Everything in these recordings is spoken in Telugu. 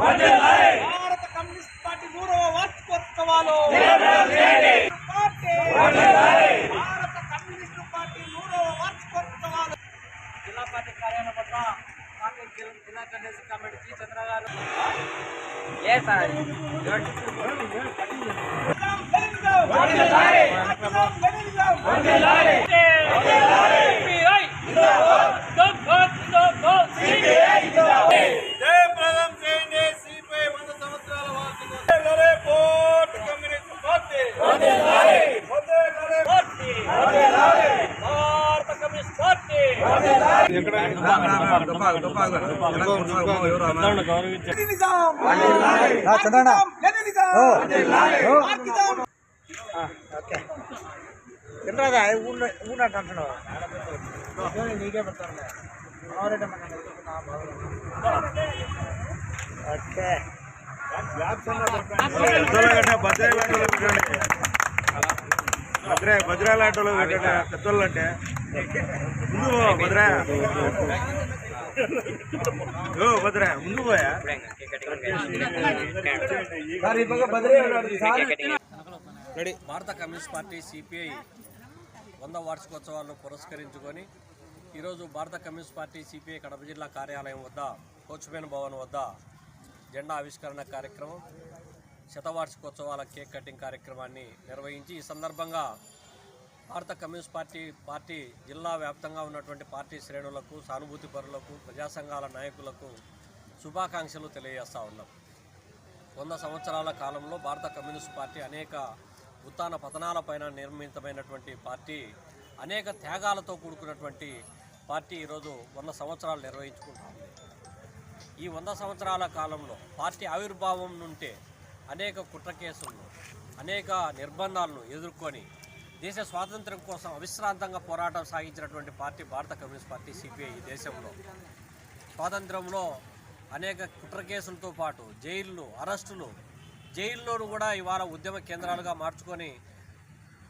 భారత కమ్యూనిస్ట్ పార్టీ మూడవ వార్షికోత్సవాలు. భారత కమ్యూనిస్ట్ పార్టీ మూడవ వార్షికోత్సవాలు. జిల్లా పార్టీ కార్యాలయం పార్టీ జిల్లా జిల్లా కన్వెన్షన్ కమిటీ చంద్ర గారు జయప్రదం తింటారా ఊళ్ళో ఊళ్ళో అంటున్నావు నీకే పెడతాను ఓకే భద్ర భద్రాల ఆటోలో పెట్టండి పెద్దోళ్ళు అంటే ముందు భారత కమ్యూనిస్ట్ పార్టీ సిపిఐ వంద వార్షికోత్సవాలను పురస్కరించుకొని ఈరోజు భారత కమ్యూనిస్ట్ పార్టీ సిపిఐ కడప జిల్లా కార్యాలయం వద్ద కోచ్మేన్ భవన్ వద్ద జెండా ఆవిష్కరణ కార్యక్రమం శతవార్షికోత్సవాల కేక్ కటింగ్ కార్యక్రమాన్ని నిర్వహించి ఈ సందర్భంగా భారత కమ్యూనిస్ట్ పార్టీ పార్టీ జిల్లా వ్యాప్తంగా ఉన్నటువంటి పార్టీ శ్రేణులకు సానుభూతి పరులకు ప్రజా సంఘాల నాయకులకు శుభాకాంక్షలు తెలియజేస్తా ఉన్నాం. వంద సంవత్సరాల కాలంలో భారత కమ్యూనిస్ట్ పార్టీ అనేక ఉత్తాన పతనాలపైన నిర్మితమైనటువంటి పార్టీ అనేక త్యాగాలతో కూడుకున్నటువంటి పార్టీ ఈరోజు వంద సంవత్సరాలు నిర్వహించుకుంటా. ఉంది ఈ వంద సంవత్సరాల కాలంలో పార్టీ ఆవిర్భావం నుంటే అనేక కుట్ర కేసులను అనేక నిర్బంధాలను ఎదుర్కొని దేశ స్వాతంత్ర్యం కోసం అవిశ్రాంతంగా పోరాటం సాగించినటువంటి పార్టీ భారత కమ్యూనిస్ట్ పార్టీ సిపిఐ ఈ దేశంలో. స్వాతంత్రంలో అనేక కుట్ర కేసులతో పాటు జైళ్ళు అరెస్టులు జైల్లోనూ కూడా ఇవాళ ఉద్యమ కేంద్రాలుగా మార్చుకొని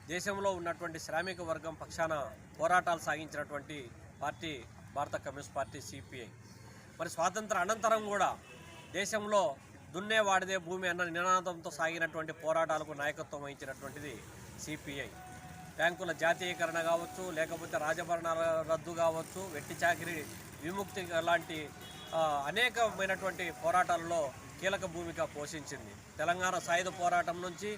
దేశంలో ఉన్నటువంటి శ్రామిక వర్గం పక్షాన పోరాటాలు సాగించినటువంటి పార్టీ భారత కమ్యూనిస్ట్ పార్టీ సిపిఐ మరి స్వాతంత్ర అనంతరం కూడా దేశంలో దున్నే వాడిదే భూమి అన్న నినాదంతో సాగినటువంటి పోరాటాలకు నాయకత్వం వహించినటువంటిది సిపిఐ బ్యాంకుల జాతీయకరణ కావచ్చు లేకపోతే రాజభరణాల రద్దు కావచ్చు వెట్టి చాకిరి విముక్తి లాంటి అనేకమైనటువంటి పోరాటాలలో కీలక భూమిక పోషించింది. తెలంగాణ సాయుధ పోరాటం నుంచి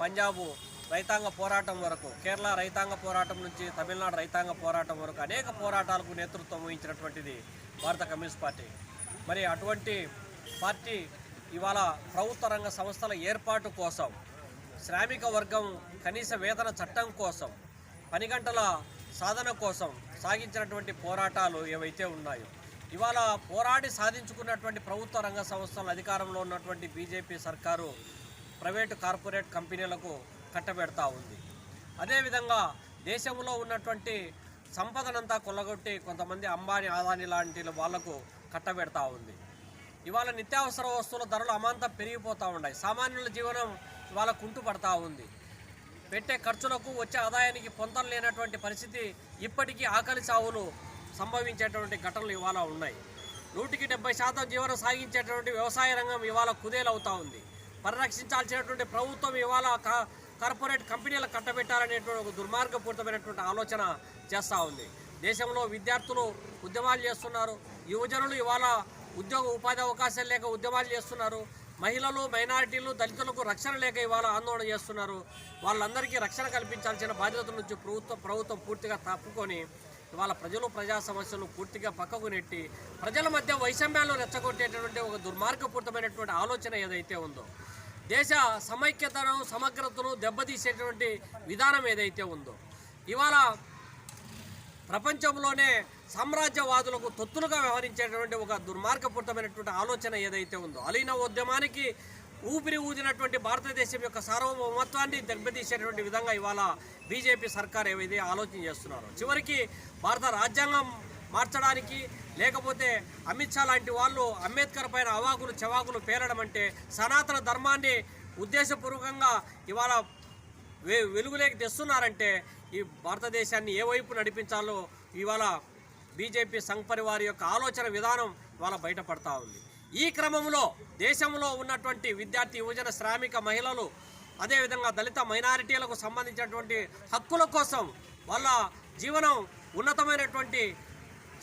పంజాబు రైతాంగ పోరాటం వరకు కేరళ రైతాంగ పోరాటం నుంచి తమిళనాడు రైతాంగ పోరాటం వరకు అనేక పోరాటాలకు నేతృత్వం వహించినటువంటిది భారత కమ్యూనిస్ట్ పార్టీ. మరి అటువంటి పార్టీ ఇవాళ ప్రభుత్వ రంగ సంస్థల ఏర్పాటు కోసం శ్రామిక వర్గం కనీస వేతన చట్టం కోసం పని గంటల సాధన కోసం సాగించినటువంటి పోరాటాలు ఏవైతే ఉన్నాయో ఇవాళ పోరాడి సాధించుకున్నటువంటి ప్రభుత్వ రంగ సంస్థల అధికారంలో ఉన్నటువంటి బీజేపీ సర్కారు ప్రైవేటు కార్పొరేట్ కంపెనీలకు కట్టబెడతా ఉంది. అదేవిధంగా దేశంలో ఉన్నటువంటి సంపదనంతా కొల్లగొట్టి కొంతమంది అంబానీ ఆదాని లాంటి వాళ్ళకు కట్టబెడతా ఉంది. ఇవాళ నిత్యావసర వస్తువుల ధరలు అమాంతం పెరిగిపోతూ ఉన్నాయి. సామాన్యుల జీవనం ఇవాళ కుంటుపడతా ఉంది. పెట్టే ఖర్చులకు వచ్చే ఆదాయానికి పొంతం లేనటువంటి పరిస్థితి ఇప్పటికీ ఆకలి సావులు సంభవించేటువంటి ఘటనలు ఇవాళ ఉన్నాయి. నూటికి డెబ్బై శాతం జీవనం సాగించేటువంటి వ్యవసాయ రంగం ఇవాళ కుదేలవుతూ ఉంది. పరిరక్షించాల్సినటువంటి ప్రభుత్వం ఇవాళ కా- కార్పొరేట్ కంపెనీలు కట్టబెట్టాలనేటువంటి ఒక దుర్మార్గపూరితమైనటువంటి ఆలోచన చేస్తూ ఉంది. దేశంలో విద్యార్థులు ఉద్యమాలు చేస్తున్నారు. యువజనులు ఇవాళ ఉద్యోగ ఉపాధి అవకాశాలు లేక ఉద్యమాలు చేస్తున్నారు. మహిళలు మైనారిటీలు దళితులకు రక్షణ లేక ఇవాళ ఆందోళన చేస్తున్నారు. వాళ్ళందరికీ రక్షణ కల్పించాల్సిన బాధ్యత నుంచి ప్రభుత్వం ప్రభుత్వం పూర్తిగా తప్పుకొని ఇవాళ ప్రజలు ప్రజా సమస్యలు పూర్తిగా పక్కకు నెట్టి ప్రజల మధ్య వైషమ్యాలు రెచ్చగొట్టేటటువంటి ఒక దుర్మార్గపూరితమైనటువంటి ఆలోచన ఏదైతే ఉందో దేశ సమైక్యతను సమగ్రతను దెబ్బతీసేటువంటి విధానం ఏదైతే ఉందో ఇవాళ ప్రపంచంలోనే సామ్రాజ్యవాదులకు తొత్తులుగా వ్యవహరించేటువంటి ఒక దుర్మార్గపూరితమైనటువంటి ఆలోచన ఏదైతే ఉందో అలీన ఉద్యమానికి ఊపిరి ఊదినటువంటి భారతదేశం యొక్క సార్వభౌమత్వాన్ని దెబ్బతీసేటువంటి విధంగా ఇవాళ బీజేపీ సర్కార్ ఏవైతే ఆలోచన చేస్తున్నారో చివరికి భారత రాజ్యాంగం మార్చడానికి లేకపోతే అమిత్ షా లాంటి వాళ్ళు అంబేద్కర్ పైన అవాకులు చవాకులు పేరడం అంటే సనాతన ధర్మాన్ని ఉద్దేశపూర్వకంగా ఇవాళ వె వెలుగులోకి తెస్తున్నారంటే ఈ భారతదేశాన్ని ఏ వైపు నడిపించాలో ఇవాళ బీజేపీ సంఘ్ యొక్క ఆలోచన విధానం వాళ్ళ బయటపడతా ఉంది. ఈ క్రమంలో దేశంలో ఉన్నటువంటి విద్యార్థి యువజన శ్రామిక మహిళలు అదేవిధంగా దళిత మైనారిటీలకు సంబంధించినటువంటి హక్కుల కోసం వాళ్ళ జీవనం ఉన్నతమైనటువంటి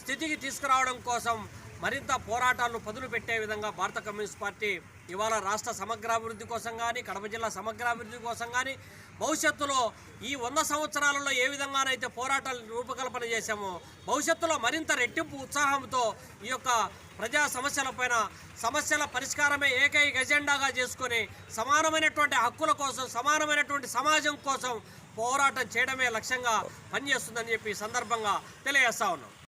స్థితికి తీసుకురావడం కోసం మరింత పోరాటాలను పదులు పెట్టే విధంగా భారత కమ్యూనిస్ట్ పార్టీ ఇవాళ రాష్ట్ర సమగ్రాభివృద్ధి కోసం కానీ కడప జిల్లా సమగ్రాభివృద్ధి కోసం కానీ భవిష్యత్తులో ఈ వంద సంవత్సరాలలో ఏ విధంగానైతే పోరాటాలు రూపకల్పన చేశామో భవిష్యత్తులో మరింత రెట్టింపు ఉత్సాహంతో ఈ యొక్క ప్రజా సమస్యలపైన సమస్యల పరిష్కారమే ఏకైక ఎజెండాగా చేసుకొని సమానమైనటువంటి హక్కుల కోసం సమానమైనటువంటి సమాజం కోసం పోరాటం చేయడమే లక్ష్యంగా పనిచేస్తుందని చెప్పి సందర్భంగా తెలియజేస్తా ఉన్నాం.